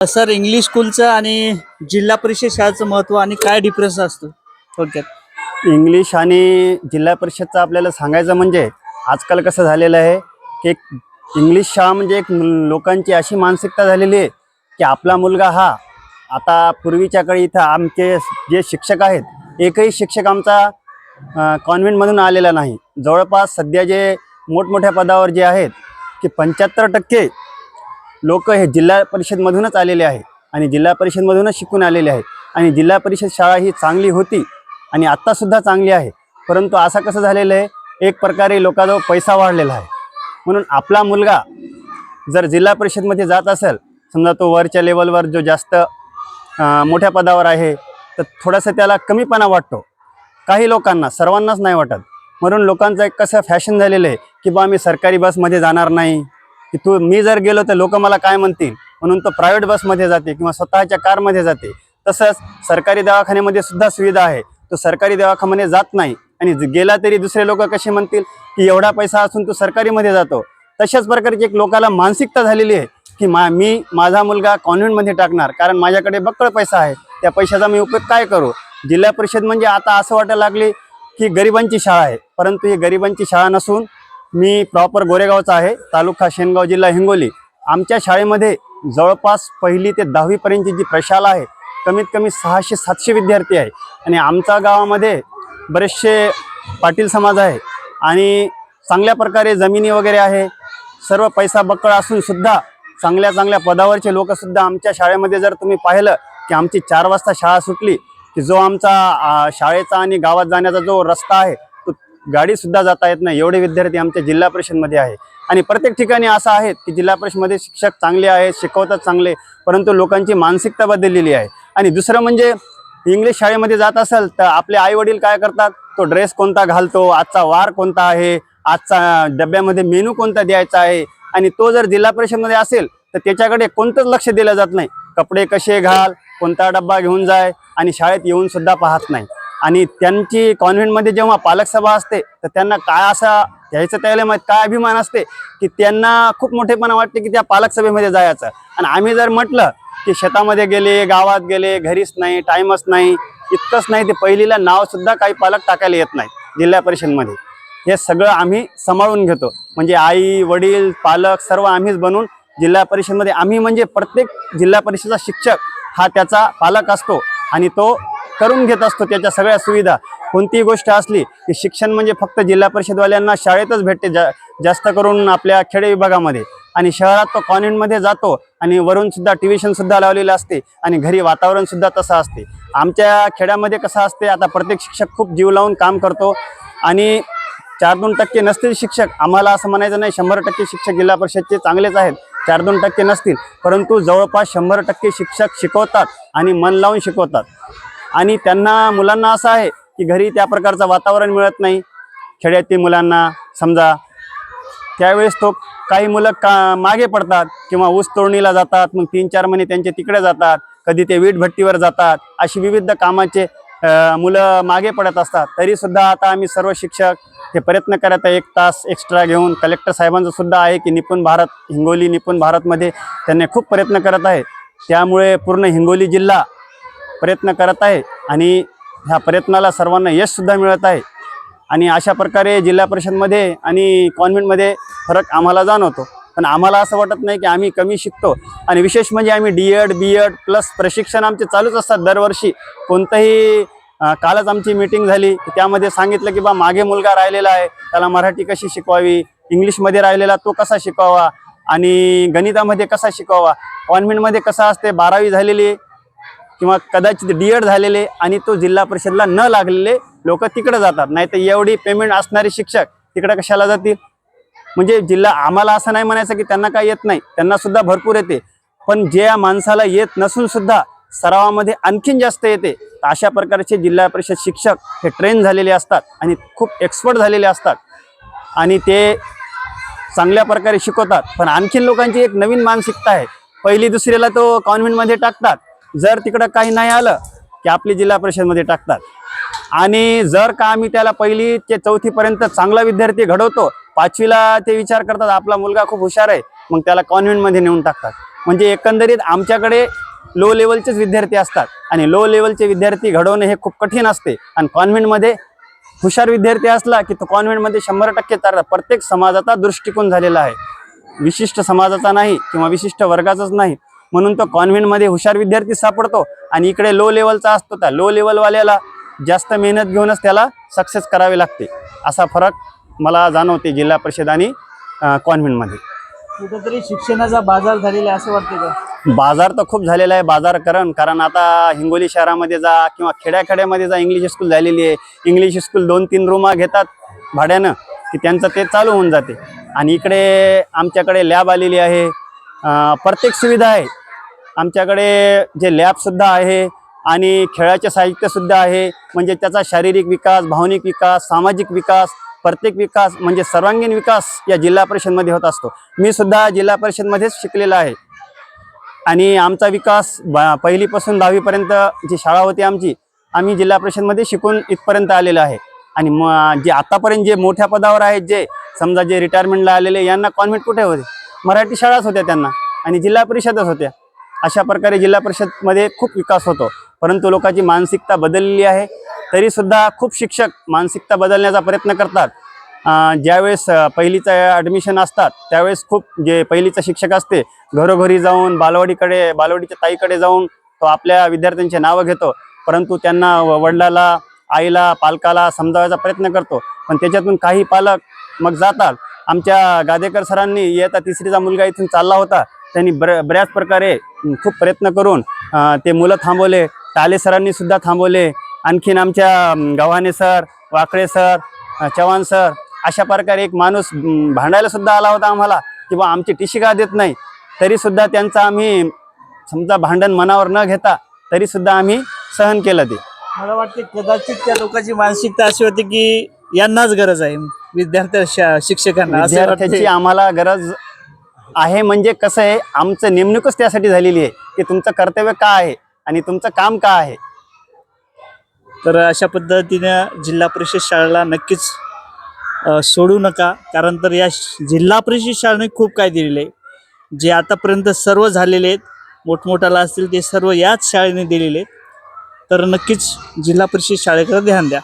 Sir English स्कूलचं आणि जिल्हा परिषद शाळेचं महत्त्व आणि काय डिफरन्स असतो थोडक्यात? इंग्लिश आणि जिल्हा परिषदचं आपल्याला सांगायचं म्हणजे आजकाल कसं झालेलं आहे की एक इंग्लिश शाळा म्हणजे एक लोकांची अशी मानसिकता झालेली आहे की आपला मुलगा हा आता पूर्वीच्या काळी इथं आमचे जे शिक्षक आहेत एकही शिक्षक आमचा कॉन्व्हेंटमधून आलेला नाही. जवळपास सध्या जे मोठमोठ्या पदावर जे आहेत की पंच्याहत्तर टक्के लोक हे जिल्हा परिषदमधूनच आलेले आहे आणि जिल्हा परिषदमधूनच शिकून आलेले आहे आणि जिल्हा परिषद शाळा ही चांगली होती आणि आत्तासुद्धा चांगली आहे. परंतु असं कसं झालेलं आहे? एक प्रकारे लोकांजवळ पैसा वाढलेला आहे. म्हणून आपला मुलगा जर जिल्हा परिषदमध्ये जात असेल समजा तो वरच्या लेवलवर जो जास्त मोठ्या पदावर आहे तर थोडासा त्याला कमीपणा वाटतो. काही लोकांना सर्वांनाच नाही वाटत. म्हणून लोकांचं एक कसं फॅशन झालेलं आहे की बा आम्ही सरकारी बसमध्ये जाणार नाही. की तू मी जर गेलो तर लोक मला काय म्हणतील? म्हणून तो प्रायव्हेट बसमध्ये जाते किंवा स्वतःच्या कारमध्ये जाते. तसंच सरकारी दवाखान्यामध्ये सुद्धा सुविधा आहे. तो सरकारी दवाखान्यामध्ये जात नाही. आणि गेला तरी दुसरे लोक कसे म्हणतील? की एवढा पैसा असून तू सरकारीमध्ये जातो. तशाच प्रकारची एक लोकाला मानसिकता झालेली आहे की मा मी माझा मुलगा कॉन्व्हेंटमध्ये टाकणार. कारण माझ्याकडे बक्कळ पैसा आहे. त्या पैशाचा मी उपयोग काय करू? जिल्हा परिषद म्हणजे आता असं वाटायला लागले की गरिबांची शाळा आहे. परंतु ही गरिबांची शाळा नसून मी प्रॉपर गोरेगावचा आहे तालुका शेनगाव जिल्हा हिंगोली. आमच्या शाळेमध्ये जवळपास पहिली ते दहावीपर्यंतची जी प्रशाला आहे कमीत कमी सहाशे सातशे विद्यार्थी आहे. आणि आमच्या गावामध्ये बरेचसे पाटील समाज आहे आणि चांगल्या प्रकारे जमिनी वगैरे आहे सर्व पैसा बक्कळ असूनसुद्धा चांगल्या चांगल्या पदावरचे लोकसुद्धा आमच्या शाळेमध्ये जर तुम्ही पाहिलं की आमची चार वाजता शाळा सुटली की जो आमचा शाळेचा आणि गावात जाण्याचा जो रस्ता आहे गाडीसुद्धा गाडी सुद्धा जाता येत नाही. एवढे विद्यार्थी आमच्या जिल्हा परिषदमध्ये आहे. आणि प्रत्येक ठिकाणी असं आहे की जिल्हा परिषदमध्ये शिक्षक चांगले आहेत शिकवतात चांगले परंतु लोकांची मानसिकता बदललेली आहे. आणि दुसरं म्हणजे इंग्लिश शाळेमध्ये जात असेल तर आपले आई वडील काय करतात? तो ड्रेस कोणता घालतो? आजचा वार कोणता आहे? आजचा डब्यामध्ये मेनू कोणता द्यायचा आहे? आणि तो जर जिल्हा परिषदमध्ये असेल तर त्याच्याकडे कोणतंच लक्ष दिलं जात नाही. कपडे कसे घाल? कोणता डब्बा घेऊन जाय? आणि शाळेत येऊन सुद्धा पाहत नाही. आणि त्यांची कॉन्व्हेंटमध्ये जेव्हा पालक सभा असते तर त्यांना काय असा घ्यायचं त्याला माहीत काय अभिमान असते की त्यांना खूप मोठेपणा वाटते की त्या पालक सभेमध्ये जायचं. आणि आम्ही जर म्हटलं की शेतामध्ये गेले गावात गेले घरीच नाही टाईमच नाही इतकंच नाही ते पहिलीला नावसुद्धा काही पालक टाकायला येत नाही जिल्हा परिषदमध्ये. हे सगळं आम्ही सांभाळून घेतो. म्हणजे आई वडील पालक सर्व आम्हीच बनून जिल्हा परिषदमध्ये आम्ही म्हणजे प्रत्येक जिल्हा परिषदचा शिक्षक हा त्याचा पालक असतो. आणि तो करून घेत असतो त्याच्या सगळ्या सुविधा. कोणतीही गोष्ट असली की शिक्षण म्हणजे फक्त जिल्हा परिषदवाल्यांना शाळेतच भेटते जा जास्त करून आपल्या खेडे विभागामध्ये. आणि शहरात तो कॉन्व्हेंटमध्ये जातो आणि वरून सुद्धा ट्युशन सुद्धा लावलेलं असते आणि घरी वातावरण सुद्धा तसं असते. आमच्या खेड्यामध्ये कसं असते आता प्रत्येक शिक्षक खूप जीव लावून काम करतो आणि चार दोन टक्के नसतील शिक्षक आम्हाला असं म्हणायचं नाही शंभर टक्के शिक्षक जिल्हा परिषदचे चांगलेच आहेत चार दोन टक्के नसतील. परंतु जवळपास शंभर टक्के शिक्षक शिकवतात आणि मन लावून शिकवतात. आणि त्यांना मुलांना असं आहे की घरी त्या प्रकारचं वातावरण मिळत नाही. खेड्यातील मुलांना समजा त्यावेळेस तो काही मुलं का मागे पडतात किंवा ऊस तोडणीला जातात मग तीन चार महिने त्यांचे तिकडे जातात कधी ते वीट भट्टीवर जातात अशी विविध कामाचे मुलं मागे पडत असतात. तरीसुद्धा आता आम्ही सर्व शिक्षक हे प्रयत्न करत आहे एक तास एक्स्ट्रा घेऊन कलेक्टर साहेबांचं सुद्धा आहे की निपुण भारत हिंगोली निपुण भारतमध्ये त्यांनी खूप प्रयत्न करत आहे. त्यामुळे पूर्ण हिंगोली जिल्हा प्रयत्न करत आहे आणि ह्या प्रयत्नाला सर्वांना यशसुद्धा मिळत आहे. आणि अशा प्रकारे जिल्हा परिषदमध्ये आणि कॉन्व्हेंटमध्ये फरक आम्हाला जाणवतो. पण आम्हाला असं वाटत नाही की आम्ही कमी शिकतो. आणि विशेष म्हणजे आम्ही D Ed B Ed plus प्रशिक्षण आमचे चालूच असतात दरवर्षी. कोणतंही कालच आमची मीटिंग झाली. की त्यामध्ये सांगितलं की बा मागे मुलगा राहिलेला आहे. त्याला मराठी कशी शिकवावी? इंग्लिशमध्ये राहिलेला तो कसा शिकवावा? आणि गणितामध्ये कसा शिकवावा? कॉन्व्हेंटमध्ये कसा असते? बारावी झालेली किंवा कदाचित डी एड झालेले आणि तो जिल्हा परिषदला न लागलेले लोक तिकडे जातात. नाही तर एवढी पेमेंट असणारे शिक्षक तिकडे कशाला जातील? म्हणजे जिल्हा आम्हाला असं नाही म्हणायचं की त्यांना काय येत नाही. त्यांना सुद्धा भरपूर येते. पण जे या माणसाला येत नसून सुद्धा सरावामध्ये आणखीन जास्त येते. अशा प्रकारचे जिल्हा परिषद शिक्षक हे ट्रेन झालेले असतात आणि खूप एक्सपर्ट झालेले असतात. आणि ते चांगल्या प्रकारे शिकवतात. पण आणखीन लोकांची एक नवीन मानसिकता आहे. पहिली दुसरीला तो कॉन्व्हेंटमध्ये टाकतात. जर तिकडं काही नाही आलं की आपली जिल्हा परिषदमध्ये टाकतात. आणि जर का आम्ही त्याला पहिली ते चौथीपर्यंत चांगला विद्यार्थी घडवतो पाचवीला ते विचार करतात आपला मुलगा खूप हुशार आहे मग त्याला कॉन्व्हेंटमध्ये नेऊन टाकतात. म्हणजे एकंदरीत आमच्याकडे लो लेवलचेच विद्यार्थी असतात. आणि लो लेवलचे विद्यार्थी घडवणे हे खूप कठीण असते. आणि कॉन्व्हेंटमध्ये हुशार विद्यार्थी असला की तो कॉन्व्हेंटमध्ये शंभर टक्के चालतात प्रत्येक समाजाचा दृष्टिकोन झालेला आहे. विशिष्ट समाजाचा नाही किंवा विशिष्ट वर्गाचाच नाही. म्हणून तो कॉन्व्हेंटमध्ये हुशार विद्यार्थी सापडतो आणि इकडे लो लेवलचा असतो त्या लो लेवलवाल्याला जास्त मेहनत घेऊनच त्याला सक्सेस करावे लागते. असा फरक मला जाणवते जिल्हा परिषद आणि कॉन्व्हेंटमध्ये कुठेतरी शिक्षणाचा बाजार झालेला आहे असं वाटतं का? बाजार तर खूप झालेला आहे बाजारकरण. कारण आता हिंगोली शहरामध्ये जा किंवा खेड्याखेड्यामध्ये जा इंग्लिश स्कूल झालेली आहे. इंग्लिश स्कूल दोन तीन रूमा घेतात भाड्यानं की त्यांचं ते चालू होऊन जाते. आणि इकडे आमच्याकडे लॅब आलेली आहे. प्रत्येक सुविधा आहे. आमच्याकडे जे लॅबसुद्धा आहे आणि खेळाचे साहित्यसुद्धा आहे. म्हणजे त्याचा शारीरिक विकास भावनिक विकास सामाजिक विकास प्रत्येक विकास म्हणजे सर्वांगीण विकास या जिल्हा परिषदमध्ये होत असतो. मी सुद्धा जिल्हा परिषदमध्येच शिकलेला आहे. आणि आमचा विकास ब- पहिलीपासून दहावीपर्यंत जी शाळा होती आमची आम्ही जिल्हा परिषदमध्ये शिकून इथपर्यंत आलेलो आहे. आणि म जे आतापर्यंत जे मोठ्या पदावर आहेत जे समजा जे रिटायरमेंटला आलेले यांना कॉन्व्हेंट कुठे होते? मराठी शाळाच होत्या त्यांना आणि जिल्हा परिषदच होत्या. अशा प्रकारे जिल्हा परिषदमध्ये खूप विकास होतो. परंतु लोकांची मानसिकता बदललेली आहे. तरीसुद्धा खूप शिक्षक मानसिकता बदलण्याचा प्रयत्न करतात. ज्यावेळेस पहिलीचं ॲडमिशन असतात त्यावेळेस खूप जे पहिलीचं शिक्षक असते घरोघरी जाऊन बालवाडीकडे बालवाडीच्या ताईकडे जाऊन तो आपल्या विद्यार्थ्यांचे नावं घेतो. परंतु त्यांना व- वडिलाला आईला पालकाला समजावायचा प्रयत्न करतो. पण त्याच्यातून काही पालक मग जातात. आमच्या गादेकर सरांनी इयत्ता तिसरीचा मुलगा इथून चालला होता. त्यांनी बर बऱ्याच प्रकारे खूप प्रयत्न करून ते मुलं थांबवले. टाले सरांनी सुद्धा थांबवले. आणखीन आमच्या Gavhane sir Wakale sir Chavan sir अशा प्रकारे एक माणूस भांडायला सुद्धा आला होता आम्हाला. की बा आमची टिशिका देत नाही. तरीसुद्धा त्यांचा आम्ही समजा भांडण मनावर न घेता तरीसुद्धा आम्ही सहन केलं ते. मला वाटते कदाचित त्या लोकांची मानसिकता अशी होती की यांनाच गरज आहे. विद्यार्थी शा- शिक्षकांना असं विद्यार्थ्याची आम्हाला गरज आहे म्हणजे कसं आहे आमचं नेमणूकच त्यासाठी झालेली आहे की तुमचं कर्तव्य का आहे आणि तुमचं काम का आहे? तर अशा पद्धतीने जिल्हा परिषद शाळेला नक्कीच अ, सोडू नका. कारण तर या श- जिल्हा परिषद शाळेने खूप काय दिलेले आहे. जे आतापर्यंत सर्व झालेले आहेत मोठमोठाला असतील ते सर्व याच शाळेने दिलेले आहेत. तर नक्कीच जिल्हा परिषद शाळेकडे ध्यान द्या.